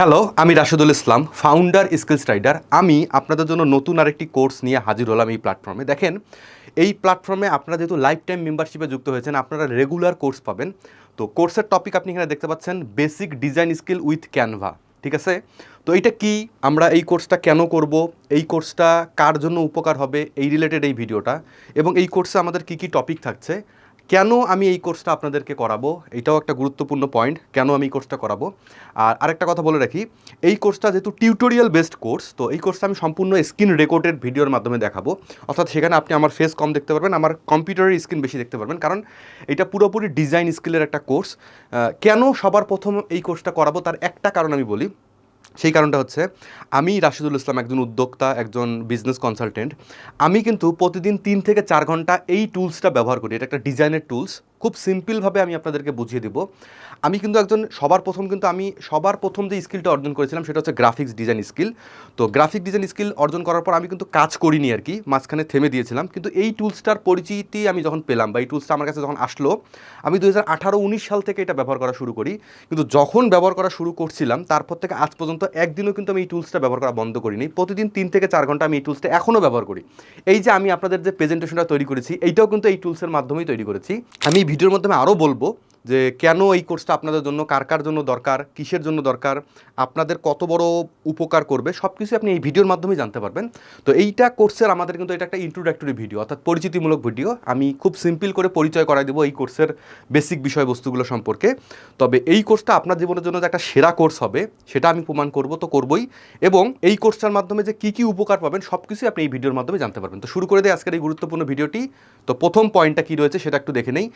Hello আমি Rashedul Islam founder Skills Rider আমি আপনাদের জন্য নতুন আরেকটি কোর্স নিয়ে হাজির হলাম এই প্ল্যাটফর্মে দেখেন, এই প্ল্যাটফর্মে আপনারা যেহেতু লাইফ টাইম মেম্বারশিপে যুক্ত হয়েছেন, আপনারা রেগুলার কোর্স পাবেন। তো কোর্সের টপিক আপনি এখানে দেখতে পাচ্ছেন basic design skill with Canva ঠিক আছে? তো এইটা কি? আমরা এই কোর্সটা কেন করব? এই কোর্সটা কার জন্য উপকার হবে? এই রিলেটেড এই ভিডিওটা এবং এই কোর্সে আমাদের কি কি টপিক থাকছে? কেন আমি এই কোর্সটা আপনাদেরকে করাবো? এটাও একটা গুরুত্বপূর্ণ পয়েন্ট কেন আমি এই কোর্সটা করাবো? আর আরেকটা কথা বলে রাখি, এই কোর্সটা যেহেতু টিউটোরিয়াল বেসড কোর্স তো এই কোর্সটা আমি সম্পূর্ণ স্ক্রিন রেকর্ডেড ভিডিওর মাধ্যমে দেখাবো। অর্থাৎ সেখানে আপনি আমার ফেস কম দেখতে পারবেন, আমার কম্পিউটারের স্ক্রিন বেশি দেখতে পারবেন। কারণ এটা পুরোপুরি ডিজাইন স্কিলের একটা কোর্স কেন সবার প্রথম এই কোর্সটা করাবো? তার একটা কারণ আমি বলি সেই কারণটা হচ্ছে, আমি রাশিদুল ইসলাম একজন উদ্যোক্তা, একজন বিজনেস কনসালটেন্ট আমি কিন্তু প্রতিদিন তিন থেকে চার ঘণ্টা এই টুলসটা ব্যবহার করি। এটা একটা ডিজাইনের টুলস খুব সিম্পলভাবে আমি আপনাদেরকে বুঝিয়ে দেবো। আমি কিন্তু একজন, সবার প্রথম কিন্তু আমি, সবার প্রথম যে স্কিলটা অর্জন করেছিলাম সেটা হচ্ছে গ্রাফিক্স ডিজাইন স্কিল তো গ্রাফিক ডিজাইন স্কিল অর্জন করার পর আমি কিন্তু কাজ করিনি আর কি, মাঝখানে থেমে দিয়েছিলাম। কিন্তু এই টুলসটার পরিচিতি আমি যখন পেলাম বা এই টুলসটা আমার কাছে যখন আসলো, আমি দু হাজার আঠারো সাল থেকে এটা ব্যবহার করা শুরু করি। কিন্তু যখন ব্যবহার করা শুরু করছিলাম, তারপর থেকে আজ পর্যন্ত একদিনও কিন্তু আমি এই টুলসটা ব্যবহার করা বন্ধ করিনি। প্রতিদিন তিন থেকে চার ঘণ্টা আমি এই টুলসটা এখনও ব্যবহার করি। এই যে আমি আপনাদের যে প্রেজেন্টেশনটা তৈরি করেছি, এইটাও কিন্তু এই টুলসের মাধ্যমেই তৈরি করেছি। আমি ভিডিওর মাধ্যমে আরও বলব। যে কেন এই কোর্সটা আপনাদের জন্য, কার কার জন্য দরকার, কিসের জন্য দরকার, আপনাদের কত বড় উপকার করবে সব কিছু আপনি এই ভিডিওর মাধ্যমে জানতে পারবেন। তো এইটা কোর্সের আমাদের কিন্তু এটা একটা ইন্ট্রোডাক্টরি ভিডিও অর্থাৎ পরিচিতিমূলক ভিডিও আমি খুব সিম্পল করে পরিচয় করাই দেবো এই কোর্সের বেসিক বিষয়বস্তুগুলো সম্পর্কে। তবে এই কোর্সটা আপনার জীবনের জন্য যে একটা সেরা কোর্স হবে, সেটা আমি প্রমাণ করব, তো করবই। এবং এই কোর্সটার মাধ্যমে যে কী কী উপকার পাবেন সব কিছুই আপনি এই ভিডিওর মাধ্যমে জানতে পারবেন। তো শুরু করে দিই আজকের এই গুরুত্বপূর্ণ ভিডিওটি তো প্রথম পয়েন্টটা কী রয়েছে, সেটা একটু দেখে নেই।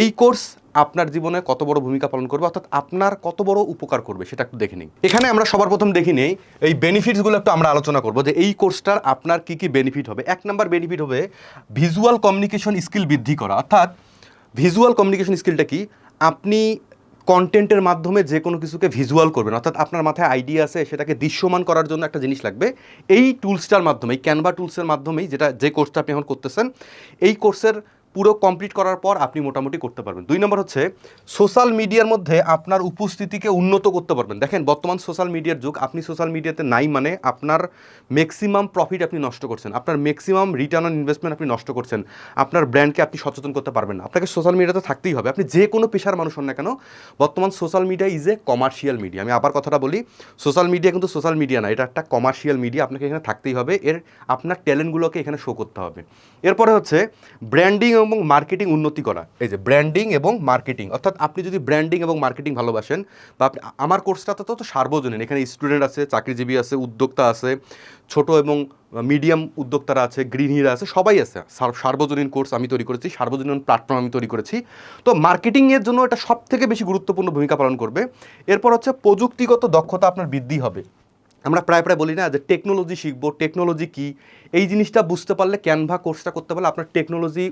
এই কোর্স আপনার জীবনে কত বড় ভূমিকা পালন করবে, অর্থাৎ আপনার কত বড় উপকার করবে, সেটা একটু দেখে নিই। এখানে আমরা সবার প্রথম দেখি নেই, এই বেনিফিটসগুলো একটু আমরা আলোচনা করব যে এই কোর্সটার আপনার কি কি বেনিফিট হবে। এক নাম্বার বেনিফিট হবে ভিজুয়াল কমিউনিকেশন স্কিল বৃদ্ধি করা। অর্থাৎ ভিজুয়াল কমিউনিকেশন স্কিলটা কি? আপনি কন্টেন্টের মাধ্যমে যে কোনো কিছুকে ভিজুয়াল করবেন। অর্থাৎ আপনার মাথায় আইডিয়া আছে, সেটাকে দৃশ্যমান করার জন্য একটা জিনিস লাগবে। এই টুলসটার মাধ্যমে ক্যানভা টুলসের মাধ্যমেই যেটা, যে কোর্সটা আপনি এখন করতেছেন, এই কোর্সের পুরো কমপ্লিট করার পর আপনি মোটামুটি করতে পারবেন। দুই নম্বর হচ্ছে সোশ্যাল মিডিয়ার মধ্যে আপনার উপস্থিতিকে উন্নত করতে পারবেন। দেখেন, বর্তমান সোশ্যাল মিডিয়ার যুগ, আপনি সোশ্যাল মিডিয়াতে নাই মানে আপনার ম্যাক্সিমাম প্রফিট আপনি নষ্ট করছেন। আপনার ম্যাক্সিমাম রিটার্ন অন ইনভেস্টমেন্ট আপনি নষ্ট করছেন। আপনার ব্র্যান্ডকে আপনি সচেতন করতে পারবেন না। আপনাকে সোশ্যাল মিডিয়াতে থাকতেই হবে। আপনি যে কোনো পেশার মানুষ হন না কেন, বর্তমান social media is a commercial media আমি আবার কথাটা বলি সোশ্যাল মিডিয়া কিন্তু সোশ্যাল মিডিয়া না, এটা একটা কমার্শিয়াল মিডিয়া আপনাকে এখানে থাকতেই হবে। এর আপনার ট্যালেন্টগুলোকে এখানে শো করতে হবে। এরপরে হচ্ছে ব্র্যান্ডিং এবং মার্কেটিং উন্নতি করা। এই যে ব্র্যান্ডিং এবং মার্কেটিং অর্থাৎ আপনি যদি ব্র্যান্ডিং এবং মার্কেটিং ভালোবাসেন বা আপনি, আমার কোর্সটাতে তো সার্বজনীন। এখানে স্টুডেন্ট আছে, চাকরিজীবী আছে, উদ্যোক্তা আছে, ছোট এবং মিডিয়াম উদ্যোক্তারা আছে গৃহিণীরা আছে, সবাই আছে। সার্বজনীন কোর্স আমি তৈরি করেছি, সার্বজনীন প্ল্যাটফর্ম আমি তৈরি করেছি। তো মার্কেটিংয়ের জন্য এটা সব থেকে বেশি গুরুত্বপূর্ণ ভূমিকা পালন করবে। এরপর হচ্ছে প্রযুক্তিগত দক্ষতা আপনার বৃদ্ধি হবে। আমরা প্রায় প্রায় বলি না যে টেকনোলজি শিখব টেকনোলজি কি? এই জিনিসটা বুঝতে পারলে ক্যানভা কোর্সটা করতে পারলে আপনার টেকনোলজি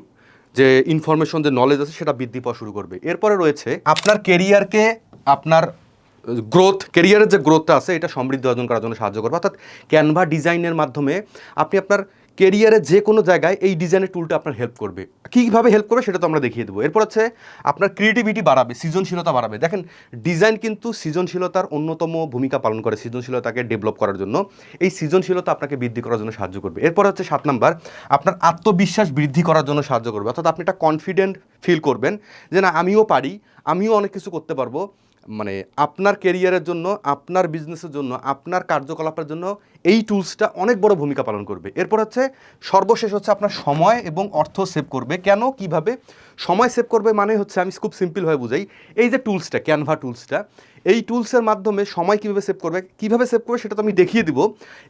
যে ইনফরমেশন যে নলেজ আছে, সেটা বৃদ্ধি পাওয়া শুরু করবে। এরপরে রয়েছে আপনার কেরিয়ারকে আপনার গ্রোথ কেরিয়ারের যে গ্রোথটা আছে, এটা সমৃদ্ধ অর্জন করার জন্য সাহায্য করবে। অর্থাৎ ক্যানভা ডিজাইনের মাধ্যমে আপনি আপনার কেরিয়ারে যে কোনো জায়গায় এই ডিজাইনের টুলটা আপনার হেল্প করবে। কীভাবে হেল্প করবে সেটা তো আমরা দেখিয়ে দেবো। এরপর হচ্ছে আপনার ক্রিয়েটিভিটি বাড়াবে, সৃজনশীলতা বাড়াবে। দেখেন ডিজাইন কিন্তু সৃজনশীলতার অন্যতম ভূমিকা পালন করে সৃজনশীলতাকে ডেভেলপ করার জন্য। এই সৃজনশীলতা আপনাকে বৃদ্ধি করার জন্য সাহায্য করবে। এরপর হচ্ছে সাত নাম্বার, আপনার আত্মবিশ্বাস বৃদ্ধি করার জন্য সাহায্য করবে। অর্থাৎ আপনি একটা কনফিডেন্ট ফিল করবেন যে, না, আমিও পারি, আমিও অনেক কিছু করতে পারব। মানে আপনার কেরিয়ারের জন্য, আপনার বিজনেসের জন্য, আপনার কার্যকলাপের জন্য এই টুলসটা অনেক বড় ভূমিকা পালন করবে। এরপর হচ্ছে সর্বশেষ হচ্ছে আপনার সময় এবং অর্থ সেভ করবে। কেন? কীভাবে? সময় সেভ করবে মানে হচ্ছে আমি খুব সিম্পলভাবে বুঝাই। এই যে টুলসটা ক্যানভা টুলসটা এই টুলসের মাধ্যমে সময় কীভাবে সেভ করবে, কীভাবে সেভ করবে সেটা তো আমি দেখিয়ে দিব।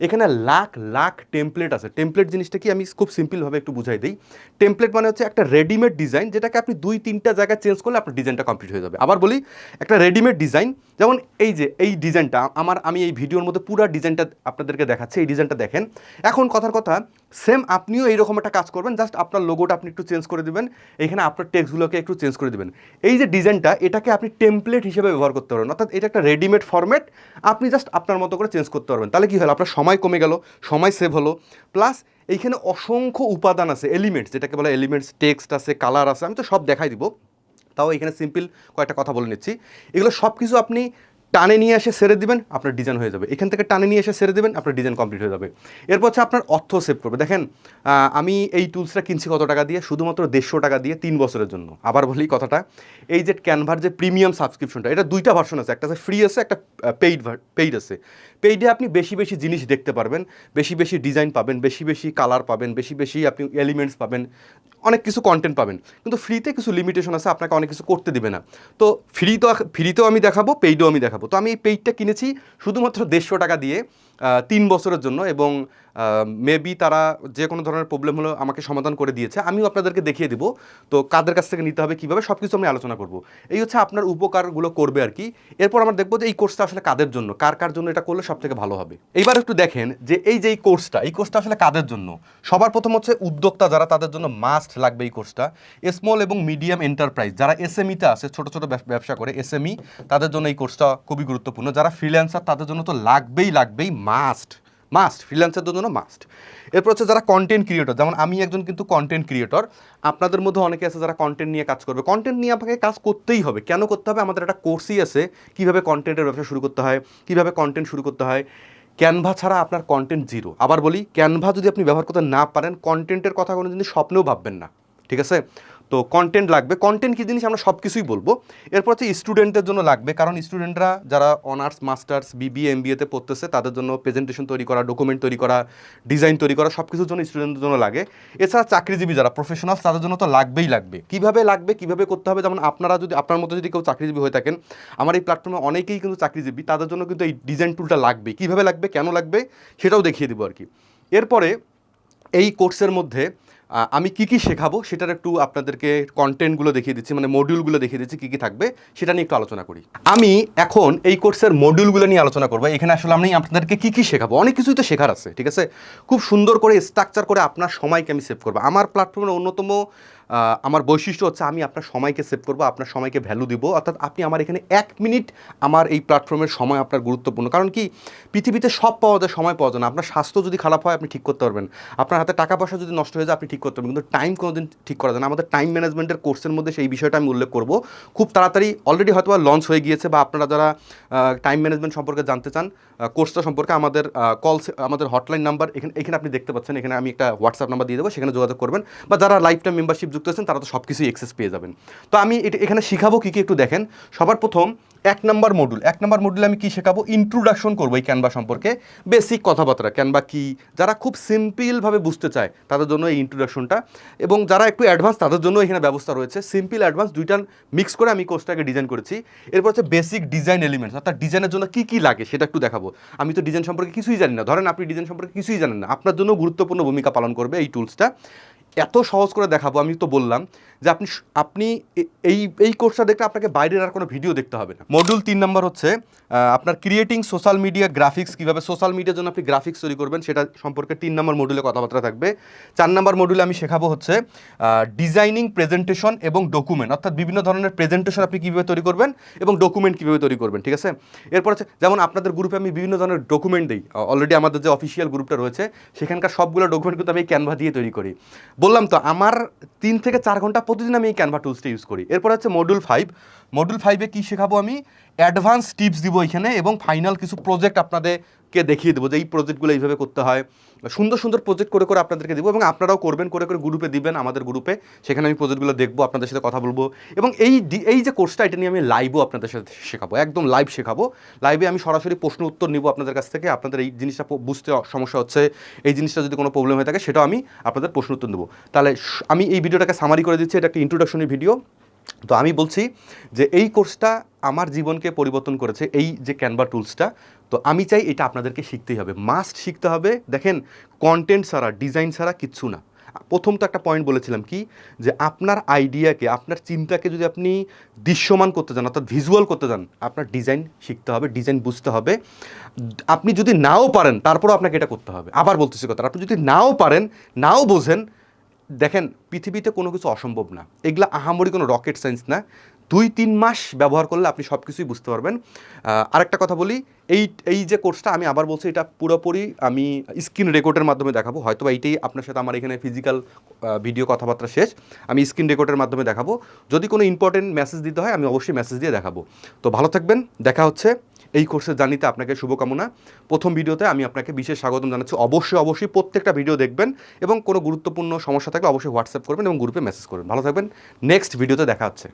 এখানে লাখ লাখ টেমপ্লেট আছে। টেমপ্লেট জিনিসটা কি আমি খুব সিম্পলভাবে একটু বুঝাই দিই। টেমপ্লেট মানে হচ্ছে একটা রেডিমেড ডিজাইন যেটাকে আপনি দুই, তিনটা জায়গায় চেঞ্জ করলে আপনার ডিজাইনটা কমপ্লিট হয়ে যাবে। আবার বলি, একটা রেডিমেড ডিজাইন যেমন এই যে, এই ডিজাইনটা, আমার, আমি এই ভিডিওর মধ্যে পুরো ডিজাইনটা আপনাদেরকে দেখাচ্ছি, এই ডিজাইনটা দেখেন। এখন কথার কথা সেম আপনিও এইরকম একটা কাজ করবেন জাস্ট আপনার লোগোটা আপনি একটু চেঞ্জ করে দেবেন, এখানে আপনার টেক্সটগুলোকে একটু চেঞ্জ করে দেবেন। এই যে ডিজাইনটা, এটাকে আপনি টেমপ্লেট হিসেবে ব্যবহার করতে পারবেন, অর্থাৎ এটা একটা রেডিমেড ফরম্যাট আপনি জাস্ট আপনার মতো করে চেঞ্জ করতে পারবেন। তাহলে কী হলো, আপনার সময় কমে গেল, সময় সেভ হলো প্লাস এইখানে অসংখ্য উপাদান আছে এলিমেন্টস যেটাকে বলে এলিমেন্টস টেক্সট আছে কালার আছে, আমি তো সব দেখাই দিব। তাও এখানে সিম্পল কয়েকটা কথা বলে নিচ্ছি। এগুলো সব কিছু আপনি টানে নিয়ে এসে সেরে দিবেন, আপনার ডিজাইন হয়ে যাবে। এখান থেকে টানে নিয়ে এসে সেরে দিবেন, আপনার ডিজাইন কমপ্লিট হয়ে যাবে। এরপর হচ্ছে আপনার অর্থ সেভ করবে। দেখেন আমি এই টুলসটা কিনছি কত টাকা দিয়ে? শুধুমাত্র দেড়শো টাকা দিয়ে তিন বছরের জন্য। আবার বলি কথাটা, এই যে ক্যানভার যে প্রিমিয়াম সাবস্ক্রিপশনটা এটা দুইটা ভার্সন আছে। একটা আছে ফ্রি আছে, একটা পেইড পেইড আছে। পেইডে আপনি বেশি বেশি জিনিস দেখতে পারবেন, বেশি বেশি ডিজাইন পাবেন, বেশি বেশি কালার পাবেন, বেশি বেশি আপনি এলিমেন্টস পাবেন, অনেক কিছু কন্টেন্ট পাবেন। কিন্তু ফ্রিতে কিছু লিমিটেশন আছে, আপনাকে অনেক কিছু করতে দিবে না। তো ফ্রি তো ফ্রিতেও আমি দেখাবো পেইডও আমি দেখাবো। তো আমি এই পেইডটা কিনেছি শুধুমাত্র দেড়শো টাকা দিয়ে। তিন বছরের জন্য এবং মেবি তারা যে কোনো ধরনের প্রবলেম হলো আমাকে সমাধান করে দিয়েছে। আমিও আপনাদেরকে দেখিয়ে দিব তো কাদের কাছ থেকে নিতে হবে, কীভাবে সব কিছু আমি আলোচনা করব। এই হচ্ছে আপনার উপকারগুলো করবে আর কি। এরপর আমরা দেখব যে এই কোর্সটা আসলে কাদের জন্য, কার কার জন্য এটা করলে সব থেকে ভালো হবে। এইবার একটু দেখেন যে এই যে এই কোর্সটা এই কোর্সটা আসলে কাদের জন্য? সবার প্রথম হচ্ছে উদ্যোক্তা যারা, তাদের জন্য মাস্ট লাগবে এই কোর্সটা স্মল এবং মিডিয়াম এন্টারপ্রাইজ যারা এসএমইতে আছে, ছোট ছোট ব্যব- ব্যবসা করে এসএমই তাদের জন্য এই কোর্সটা খুবই গুরুত্বপূর্ণ। যারা ফ্রিল্যান্সার তাদের জন্য তো লাগবেই লাগবেই মাস্ট মাস্ট ফ্রিল্যান্সারদের জন্য মাস্ট এরপর হচ্ছে যারা কন্টেন্ট ক্রিয়েটর যেমন আমি একজন কিন্তু কন্টেন্ট ক্রিয়েটর আপনাদের মধ্যে অনেকে আছে যারা কন্টেন্ট নিয়ে কাজ করবে। কন্টেন্ট নিয়ে আপনাকে কাজ করতেই হবে। কেন করতে হবে? আমাদের একটা কোর্সই আছে, কীভাবে কন্টেন্টের ব্যবসা শুরু করতে হয়, কীভাবে কন্টেন্ট শুরু করতে হয়। ক্যানভা ছাড়া আপনার কন্টেন্ট জিরো আবার বলি ক্যানভা যদি আপনি ব্যবহার করতে না পারেন কন্টেন্টের কথা কোনো জিনিস স্বপ্নেও ভাববেন না। ঠিক আছে? তো কন্টেন্ট লাগবে। কন্টেন্ট কী জিনিস আমরা সব কিছুই বলব। এরপর হচ্ছে স্টুডেন্টদের জন্য লাগবে। কারণ স্টুডেন্টরা যারা অনার্স মাস্টার্স বিবিএ এমবিএতে পড়তেছে, তাদের জন্য প্রেজেন্টেশন তৈরি করা ডকুমেন্ট তৈরি করা ডিজাইন তৈরি করা সব কিছুর জন্য স্টুডেন্টদের জন্য লাগে। এছাড়া চাকরিজীবী যারা প্রফেশনালস তাদের জন্য তো লাগবেই লাগবে। কীভাবে লাগবে, কীভাবে করতে হবে? যেমন আপনারা যদি, আপনার মতো যদি কেউ চাকরিজীবী হয়ে থাকেন, আমার এই প্ল্যাটফর্মে অনেকেই কিন্তু চাকরিজীবী, তাদের জন্য কিন্তু এই ডিজাইন টুলটা লাগবে। কীভাবে লাগবে, কেন লাগবে, সেটাও দেখিয়ে দেবো আর কি। এরপরে এই কোর্সের মধ্যে আমি কি কি শেখাবো সেটার একটু আপনাদেরকে কন্টেন্টগুলো দেখিয়ে দিচ্ছি মানে মডিউলগুলো দেখিয়ে দিচ্ছি কী কী থাকবে, সেটা নিয়ে একটু আলোচনা করি। আমি এখন এই কোর্সের মডিউলগুলো নিয়ে আলোচনা করব, এখানে আসলে আমি আপনাদেরকে কী কী শেখাবো, অনেক কিছুই তো শেখার আছে, ঠিক আছে? খুব সুন্দর করে স্ট্রাকচার করে আপনার সময়কে আমি সেভ করব। আমার প্ল্যাটফর্মের অন্যতম আমার বৈশিষ্ট্য হচ্ছে আমি আপনার সময়কে সেভ করব, আপনার সময়কে ভ্যালু দিব। অর্থাৎ আপনি আমার এখানে এক মিনিট আমার এই প্ল্যাটফর্মের সময় আপনার গুরুত্বপূর্ণ। কারণ কি? পৃথিবীতে সব পাওয়া যায়, সময় পাওয়া যায় না। আপনার স্বাস্থ্য যদি খারাপ হয়, আপনি ঠিক করতে পারবেন। আপনার হাতে টাকা পয়সা যদি নষ্ট হয়ে যায়, আপনি ঠিক করতে পারবেন। কিন্তু টাইম কোনোদিন ঠিক করা যায় না। আমাদের টাইম ম্যানেজমেন্টের কোর্সের মধ্যে সেই বিষয়টা আমি উল্লেখ করব। খুব তাড়াতাড়ি অলরেডি হয়তো লঞ্চ হয়ে গিয়েছে বা আপনারা যারা টাইম ম্যানেজমেন্ট সম্পর্কে জানতে চান কোর্সটা সম্পর্কে আমাদের কল আমাদের হটলাইন নাম্বার এখানে এখানে আপনি দেখতে পাচ্ছেন। এখানে আমি একটা হোয়াটসঅ্যাপ নাম্বার দিয়ে দেবো। সেখানে যোগাযোগ করবেন। বা যারা লাইফ টাইম মেম্বারশিপ যুক্ত আছেন, তারা তো সব কিছুই এক্সেস পেয়ে যাবেন। তো আমি এটা এখানে শিখাবো কী কী একটু দেখেন। সবার প্রথম এক নম্বর মডুল এক নম্বর মডুলে আমি কী শেখাবো? ইন্ট্রোডাকশন করব এই ক্যানভা সম্পর্কে। বেসিক কথাবার্তা ক্যানভা কি? যারা খুব সিম্পলভাবে বুঝতে চায়, তাদের জন্য এই ইন্ট্রোডাকশনটা এবং যারা একটু অ্যাডভান্স তাদের জন্য এখানে ব্যবস্থা রয়েছে। সিম্পল অ্যাডভান্স দুইটা মিক্স করে আমি কোর্সটাকে ডিজাইন করেছি। এরপর হচ্ছে বেসিক ডিজাইন এলিমেন্টস অর্থাৎ ডিজাইনের জন্য কী কী লাগে সেটা একটু দেখাবো। আমি তো ডিজাইন সম্পর্কে কিছুই জানি না। ধরেন আপনি ডিজাইন সম্পর্কে কিছুই জানেন না। আপনার জন্য গুরুত্বপূর্ণ ভূমিকা পালন করবে এই টুলসটা এত সহজ করে দেখাবো, আমি তো বললাম যে আপনি আপনি এই এই কোর্সটা দেখতে আপনাকে বাইরের আর কোনো ভিডিও দেখতে হবে না। মডিউল তিন নম্বর হচ্ছে আপনার ক্রিয়েটিং সোশ্যাল মিডিয়া গ্রাফিক্স কীভাবে সোশ্যাল মিডিয়ার জন্য আপনি গ্রাফিক্স তৈরি করবেন, সেটা সম্পর্কে তিন নম্বর মডিউলে কথাবার্তা থাকবে। চার নম্বর মডিউলে আমি শেখাবো হচ্ছে ডিজাইনিং প্রেজেন্টেশন এবং ডকুমেন্ট অর্থাৎ বিভিন্ন ধরনের প্রেজেন্টেশন আপনি কীভাবে তৈরি করবেন এবং ডকুমেন্ট কীভাবে তৈরি করবেন, ঠিক আছে? এরপর হচ্ছে, যেমন আপনাদের গ্রুপে আমি বিভিন্ন ধরনের ডকুমেন্ট দিই অলরেডি আমাদের যে অফিসিয়াল গ্রুপটা রয়েছে, সেখানকার সবগুলো ডকুমেন্ট কিন্তু আমি ক্যানভা দিয়ে তৈরি করি। বললাম তো, আমার তিন থেকে চার ঘণ্টা প্রতিদিন আমি এই ক্যানভা টুলসটা ইউজ করি। এরপর হচ্ছে মডিউল ফাইভ মডিউল ফাইভে কী শেখাবো আমি? অ্যাডভান্স টিপস দিব এখানে এবং ফাইনাল কিছু প্রজেক্ট আপনাদেরকে দেখিয়ে দেবো যে এই প্রজেক্টগুলো এইভাবে করতে হয়। সুন্দর সুন্দর প্রজেক্ট করে করে আপনাদেরকে দেবো এবং আপনারাও করবেন, করে করে গ্রুপে দিবেন আমাদের গ্রুপে সেখানে আমি প্রজেক্টগুলো দেখব, আপনাদের সাথে কথা বলব। এবং এই এই যে কোর্সটা এটা নিয়ে আমি লাইভও আপনাদের সাথে শেখাবো, একদম লাইভ শেখাবো। লাইভে আমি সরাসরি প্রশ্ন উত্তর নিব আপনাদের কাছ থেকে। আপনাদের এই জিনিসটা বুঝতে সমস্যা হচ্ছে, এই জিনিসটা যদি কোনো প্রবলেম হয়ে থাকে, সেটাও আমি আপনাদের প্রশ্ন উত্তর দেবো। তাহলে আমি এই ভিডিওটাকে সামারি করে দিচ্ছি, এটা একটা ইন্ট্রোডাকশনি ভিডিও তো আমি বলছি যে এই কোর্সটা আমার জীবনকে পরিবর্তন করেছে, এই যে ক্যানভা টুলসটা তো আমি চাই এটা আপনাদেরকে শিখতেই হবে। মাস্ট শিখতে হবে। দেখেন কন্টেন্ট ছাড়া ডিজাইন ছাড়া কিচ্ছু না। প্রথম তো একটা পয়েন্ট বলেছিলাম কি? যে আপনার আইডিয়াকে আপনার চিন্তাকে যদি আপনি দৃশ্যমান করতে চান, অর্থাৎ ভিজুয়াল করতে চান, আপনার ডিজাইন শিখতে হবে ডিজাইন বুঝতে হবে। আপনি যদি নাও পারেন, তারপরও আপনাকে এটা করতে হবে। আবার বলতেছি কথা, আপনি যদি নাও পারেন, নাও বোঝেন দেখেন, পৃথিবীতে কোনো কিছু অসম্ভব না। এগুলা আহামরি কোনো রকেট সায়েন্স না। দুই, তিন মাস ব্যবহার করলে আপনি সব কিছুই বুঝতে পারবেন। আরেকটা কথা বলি, এই এই যে কোর্সটা আমি আবার বলছি, এটা পুরোপুরি আমি স্ক্রিন রেকর্ডের মাধ্যমে দেখাবো। হয়তো এইটাই আপনার সাথে আমার এখানে ফিজিক্যাল ভিডিও কথাবার্তা শেষ। আমি স্ক্রিন রেকর্ডের মাধ্যমে দেখাবো। যদি কোনো ইম্পর্টেন্ট মেসেজ দিতে হয়, আমি অবশ্যই মেসেজ দিয়ে দেখাবো। তো ভালো থাকবেন, দেখা হচ্ছে। এই কোর্সে জানিতে আপনাকে শুভকামনা। প্রথম ভিডিওতে আমি আপনাকে বিশেষ স্বাগতম জানাচ্ছি। অবশ্যই অবশ্যই প্রত্যেকটা ভিডিও দেখবেন এবং কোনো গুরুত্বপূর্ণ সমস্যা থাকলে অবশ্যই হোয়াটসঅ্যাপ করবেন এবং গ্রুপে মেসেজ করবেন। ভালো থাকবেন। নেক্সট ভিডিওতে দেখা হচ্ছে।